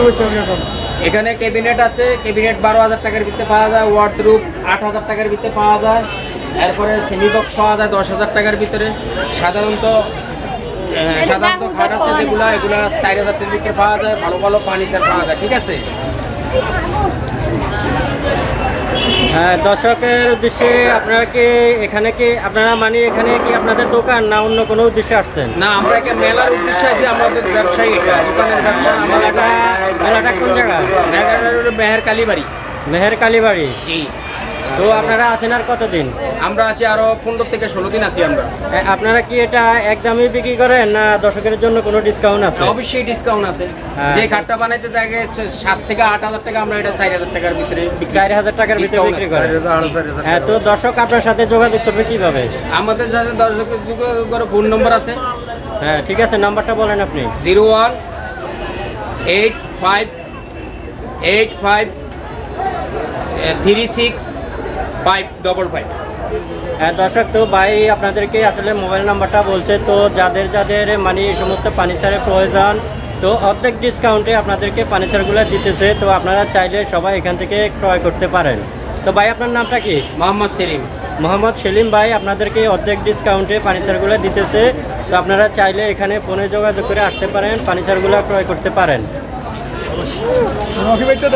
এখন। ক্যাবিনেট আছে ক্যাবিনেট বারো হাজার টাকার ভিতরে পাওয়া যায় ওয়ার্ডরুপ আট হাজার টাকার ভিতরে পাওয়া যায় এরপরে সেমি বক্স পাওয়া যায় দশ হাজার টাকার ভিতরে। সাধারণত সাধারণত খাট আছে যেগুলো এগুলো চার হাজার টাকার ভিতরে পাওয়া যায় ভালো ভালো ফার্নিচার পাওয়া যায় ঠিক আছে? হ্যাঁ দর্শকের উদ্দেশ্যে আপনারা কি এখানে কি আপনারা মানে এখানে কি আপনাদের দোকান না অন্য কোনো উদ্দেশ্যে আসছেন? না আমরা এখানে মেলার উদ্দেশ্যে আছি আমাদের ব্যবসায়ী এটা দোকানের ব্যবসা মেলাটা মেলাটা কোন জায়গা? মেঘার মেহের কালীবাড়ি। মেহের কালীবাড়ি। জি। তো আপনারা আছেন আর কতদিন? আমরা আছি আরও পনেরো থেকে ষোলো দিন আছি আমরা। আপনারা কি এটা একদমই বিক্রি করেন না দর্শকের জন্য কোনো ডিসকাউন্ট আছে? অবশ্যই ডিসকাউন্ট আছে। হ্যাঁ। যে খাটটা বানাইতে থাকে সাত থেকে আট হাজার টাকা আমরা এটা চার হাজার টাকার ভিতরে চার হাজার টাকার ভিতরে বিক্রি। করেন। হ্যাঁ তো দর্শক আপনার সাথে যোগাযোগ করবে কীভাবে? আমাদের সাথে করে ফোন নম্বর আছে। হ্যাঁ ঠিক আছে নাম্বারটা বলেন আপনি। Zero one eight five eight five three six five double five হ্যাঁ দর্শক তো ভাই আপনাদেরকে আসলে মোবাইল নাম্বারটা বলছে তো যাদের যাদের মানে এই সমস্ত ফার্নিচারের প্রয়োজন তো অর্ধেক ডিসকাউন্টে আপনাদেরকে ফার্নিচারগুলো দিতেছে তো আপনারা চাইলে সবাই এখান থেকে ক্রয় করতে পারেন। তো ভাই আপনার নামটা কি? মোহাম্মদ সেলিম। মোহাম্মদ সেলিম ভাই আপনাদেরকে অর্ধেক ডিসকাউন্টে ফার্নিচারগুলো দিতেছে তো আপনারা চাইলে এখানে ফোনে যোগাযোগ করে আসতে পারেন ফার্নিচারগুলো ক্রয় করতে পারেন। ভাইটা